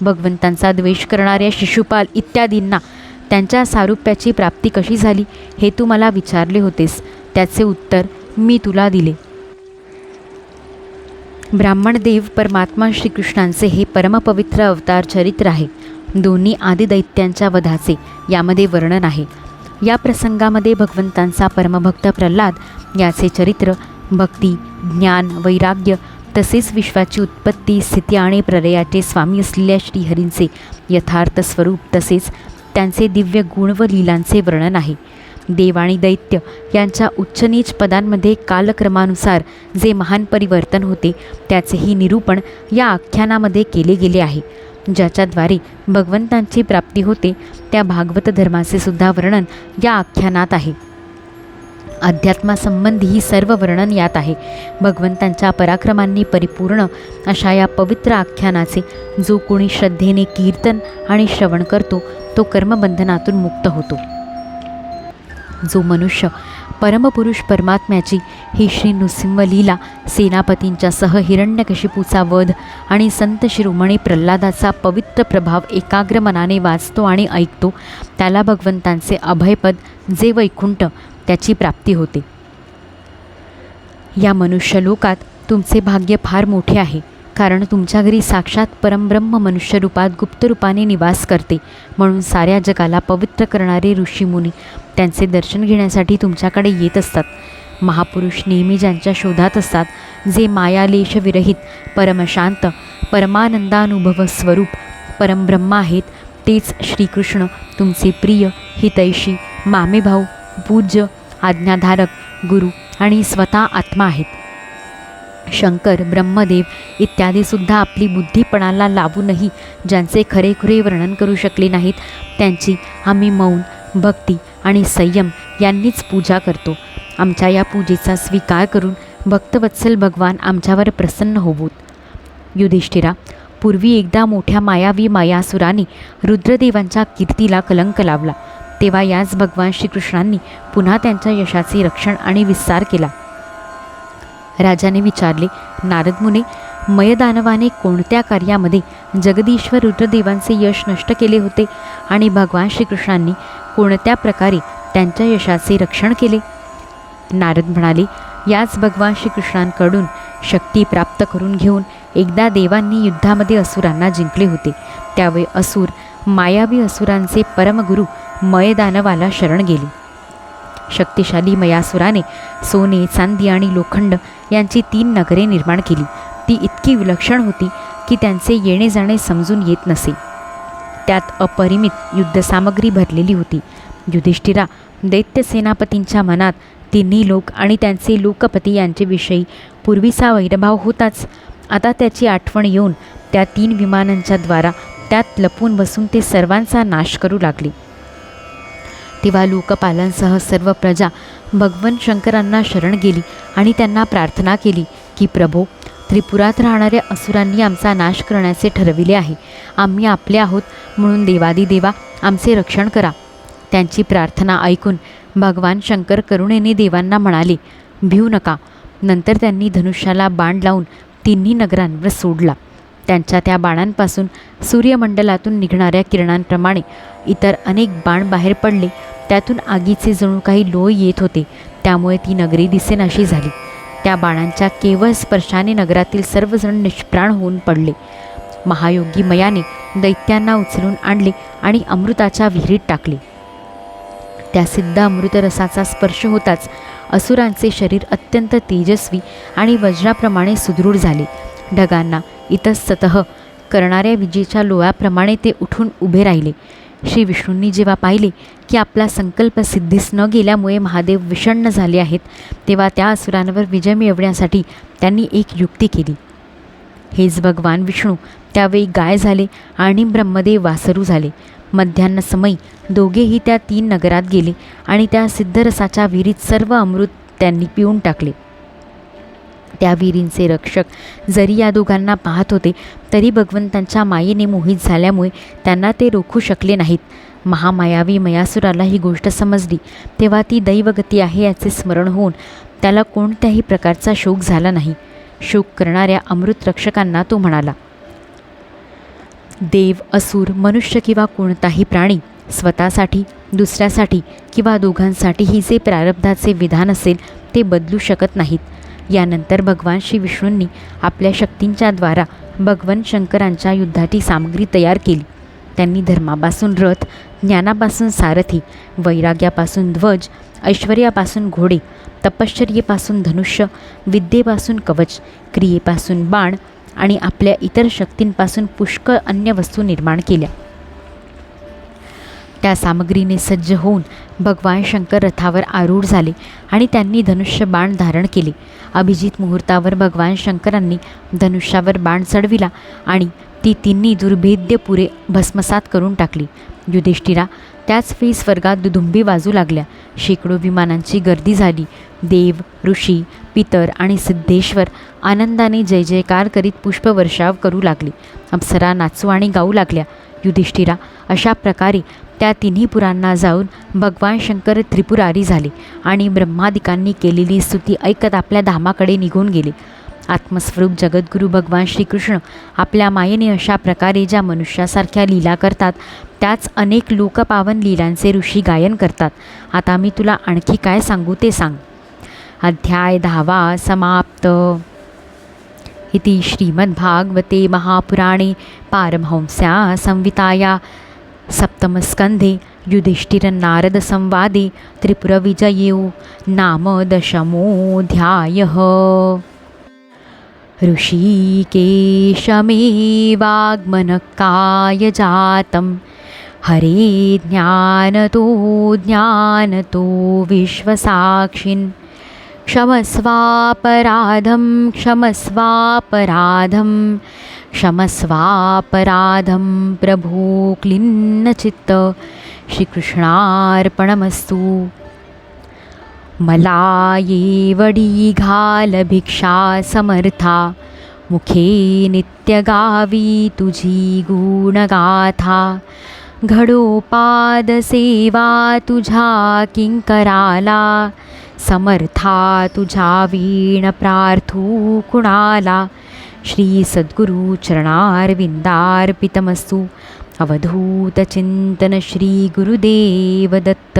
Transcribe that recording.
भगवंतांचा द्वेष करणाऱ्या शिशुपाल इत्यादींना त्यांच्या सारुप्याची प्राप्ती कशी झाली हे तू मला विचारले होतेस. त्याचे उत्तर मी तुला दिले. ब्राह्मणदेव परमात्मा श्रीकृष्णांचे हे परमपवित्र अवतार चरित्र आहे. दोन्ही आदिदैत्यांच्या वधाचे यामध्ये वर्णन आहे. या प्रसंगामध्ये भगवंतांचा परमभक्त प्रल्हाद याचे चरित्र भक्ती ज्ञान वैराग्य तसेच विश्वाची उत्पत्ती स्थिती आणि प्रलयाचे स्वामी असलेल्या श्रीहरींचे यथार्थ स्वरूप तसेच त्यांचे दिव्य गुण व लीलांचे वर्णन आहे. देव आणि दैत्य यांच्या उच्चनीच पदांमध्ये कालक्रमानुसार जे महान परिवर्तन होते त्याचेही निरूपण या आख्यानामध्ये केले गेले आहे. ज्याच्याद्वारे भगवंतांची प्राप्ती होते त्या भागवत धर्माचे सुद्धा वर्णन या आख्यानात आहे. अध्यात्मासंबंधी ही सर्व वर्णन यात आहे. भगवंतांच्या पराक्रमांनी परिपूर्ण अशा या पवित्र आख्यानाचे जो कोणी श्रद्धेने कीर्तन आणि श्रवण करतो तो कर्मबंधनातून मुक्त होतो. जो मनुष्य परमपुरुष परमात्म्याची ही श्री नृसिंह लीला सेनापतींच्या सह हिरण्यकशिपूचा वध आणि संत शिरोमणी प्रल्हादाचा पवित्र प्रभाव एकाग्र मनाने वाचतो आणि ऐकतो त्याला भगवंतांचे अभयपद जे वैकुंठ त्याची प्राप्ती होते. या मनुष्यलोकात तुमचे भाग्य फार मोठे आहे कारण तुमच्या घरी साक्षात परमब्रह्म मनुष्यरूपात गुप्तरूपाने निवास करते म्हणून साऱ्या जगाला पवित्र करणारे ऋषीमुनी त्यांचे दर्शन घेण्यासाठी तुमच्याकडे येत असतात. महापुरुष नेहमी ज्यांच्या शोधात असतात जे मायालेशविरहित परमशांत परमानंदानुभव स्वरूप परमब्रह्म आहेत तेच श्रीकृष्ण तुमचे प्रिय हितैषी मामेभाऊ पूज्य आज्ञाधारक गुरु आणि स्वतः आत्मा आहेत. शंकर ब्रह्मदेव इत्यादीसुद्धा आपली बुद्धीपणाला लावूनही ज्यांचे खरेखुरे वर्णन करू शकले नाहीत त्यांची आम्ही मौन भक्ती आणि संयम यांनीच पूजा करतो. आमच्या या पूजेचा स्वीकार करून भक्तवत्सल भगवान आमच्यावर प्रसन्न होवोत. युधिष्ठिरा पूर्वी एकदा मोठ्या मायावी मायासुराने रुद्रदेवांच्या कीर्तीला कलंक लावला. तेव्हा याच भगवान श्रीकृष्णांनी पुन्हा त्यांच्या यशाचे रक्षण आणि विस्तार केला. राजाने विचारले नारद मुने मयदानवाने कोणत्या कार्यामध्ये जगदीश्वर रुद्रदेवांचे यश नष्ट केले होते आणि भगवान श्रीकृष्णांनी कोणत्या प्रकारे त्यांच्या यशाचे रक्षण केले? नारद म्हणाले याच भगवान श्रीकृष्णांकडून शक्ती प्राप्त करून घेऊन एकदा देवांनी युद्धामध्ये असुरांना जिंकले होते. त्यावेळी असुर मायावी असुरांचे परमगुरू मयदानवाला शरण गेले. शक्तिशाली मयासुराने सोने चांदी आणि लोखंड यांची तीन नगरे निर्माण केली. ती इतकी विलक्षण होती की त्यांचे येणे जाणे समजून येत नसे. त्यात अपरिमित युद्धसामग्री भरलेली होती. युधिष्ठिरा दैत्य सेनापतींच्या मनात तिन्ही लोक आणि त्यांचे लोकपती यांच्याविषयी पूर्वीचा वैरभाव होताच. आता त्याची आठवण येऊन त्या तीन विमानांच्या द्वारा त्यात लपून बसून ते सर्वांचा नाश करू लागले. तेव्हा लोकपालांसह सर्व प्रजा भगवन शंकरांना शरण गेली आणि त्यांना प्रार्थना केली की प्रभो त्रिपुरात राहणाऱ्या असुरांनी आमचा नाश करण्याचे ठरविले आहे. आम्ही आपले आहोत म्हणून देवादिदेवा आमचे रक्षण करा. त्यांची प्रार्थना ऐकून भगवान शंकर करुणेने देवांना म्हणाले भिऊ नका. नंतर त्यांनी धनुष्याला बाण लावून तिन्ही नगरांवर सोडला. त्यांच्या त्या बाणांपासून सूर्यमंडलातून निघणाऱ्या किरणांप्रमाणे इतर अनेक बाण बाहेर पडले त्यातून आगीचे जणू काही लोळ येत होते. त्यामुळे ती नगरी दिसेनाशी झाली. त्या बाणांच्या केवळ स्पर्शाने नगरातील सर्वजण निष्प्राण होऊन पडले. महायोगी मयाने दैत्यांना उचलून आणले आणि अमृताच्या विहिरीत टाकले. त्या सिद्ध अमृतरसाचा स्पर्श होताच असुरांचे शरीर अत्यंत तेजस्वी आणि वज्राप्रमाणे सुदृढ झाले. ढगांना इतस्ततः करणाऱ्या विजेच्या लोळाप्रमाणे ते उठून उभे राहिले. श्री विष्णूंनी जेव्हा पाहिले की आपला संकल्प सिद्धीस न गेल्यामुळे महादेव विषण्ण झाले आहेत तेव्हा त्या असुरांवर विजय मिळवण्यासाठी त्यांनी एक युक्ती केली. हेच भगवान विष्णू त्यावेळी गाय झाले आणि ब्रह्मदेव वासरू झाले. मध्यान्ह समयी दोघेही त्या तीन नगरात गेले आणि त्या सिद्धरसाच्या विहिरीत सर्व अमृत त्यांनी पिऊन टाकले. त्या विहिरींचे रक्षक जरी या दोघांना पाहत होते तरी भगवंतांच्या मायेने मोहित झाल्यामुळे त्यांना ते रोखू शकले नाहीत. महामायावी मयासुराला ही गोष्ट समजली. तेव्हा ती दैवगती आहे याचे स्मरण होऊन त्याला कोणत्याही प्रकारचा शोक झाला नाही. शोक करणाऱ्या अमृत रक्षकांना तो म्हणाला देव असुर मनुष्य किंवा कोणताही प्राणी स्वतःसाठी दुसऱ्यासाठी किंवा दोघांसाठीही जे प्रारब्धाचे विधान असेल ते बदलू शकत नाहीत. यानंतर भगवान श्री विष्णूंनी आपल्या शक्तींच्या द्वारा भगवान शंकरांच्या युद्धाची सामग्री तयार केली. त्यांनी धर्मापासून रथ ज्ञानापासून सारथी वैराग्यापासून ध्वज ऐश्वर्यापासून घोडे तपश्चर्येपासून धनुष्य विद्येपासून कवच क्रियेपासून बाण आणि आपल्या इतर शक्तींपासून पुष्कळ अन्य वस्तू निर्माण केल्या. त्या सामग्रीने सज्ज होऊन भगवान शंकर रथावर आरूढ झाले आणि त्यांनी धनुष्य बाण धारण केले. अभिजित मुहूर्तावर भगवान शंकरांनी धनुष्यावर बाण चढविला आणि ती तिन्ही दुर्भेद्य पुरे भस्मसात करून टाकली. युधिष्ठिरा त्याच वेळी स्वर्गात दुधुंबी वाजू लागल्या. शेकडो विमानांची गर्दी झाली. देव ऋषी पितर आणि सिद्धेश्वर आनंदाने जय जयकार करीत पुष्पवर्षाव करू लागले. अप्सरा नाचू आणि गाऊ लागल्या. युधिष्ठिरा अशा प्रकारे त्या तिन्ही पुरांना जाऊन भगवान शंकर त्रिपुरारी झाले आणि ब्रह्मादिकांनी केलेली स्तुती ऐकत आपल्या धामाकडे निघून गेले. आत्मस्वरूप जगद्गुरू भगवान श्रीकृष्ण आपल्या मायेने अशा प्रकारे ज्या मनुष्यासारख्या लीला करतात त्याच अनेक लोकपावन लीलांचे ऋषी गायन करतात. आता मी तुला आणखी काय सांगू ते सांग. अध्याय दहावा समाप्त. इति श्रीमद्भागवते महापुराणे पारमहंस्या संहिताया सप्तमस्कन्धे युधिष्ठिरनारदसंवादे त्रिपुरविजयो नाम दशमोऽध्यायः ऋषिकेशमेवाग्मनकाय जातं हरे ज्ञानतो ज्ञानतो विश्वसाक्षिन् क्षमस्वापराधं क्षमस्वापराधं क्षमस्वापराधं प्रभो क्लिन्नचित्त श्रीकृष्णार्पणमस्तु। मला समर्था। मुखे नित्यगावी तुझी गुणगाथा। घडोपादसेवा तुझा किंकराला। समर्था तुझा वीण प्रार्थू कुणाला। श्री सद्गुरु चरणारविंदार्पितमस्तु अवधूतचिंतन श्री गुरुदेव दत्त।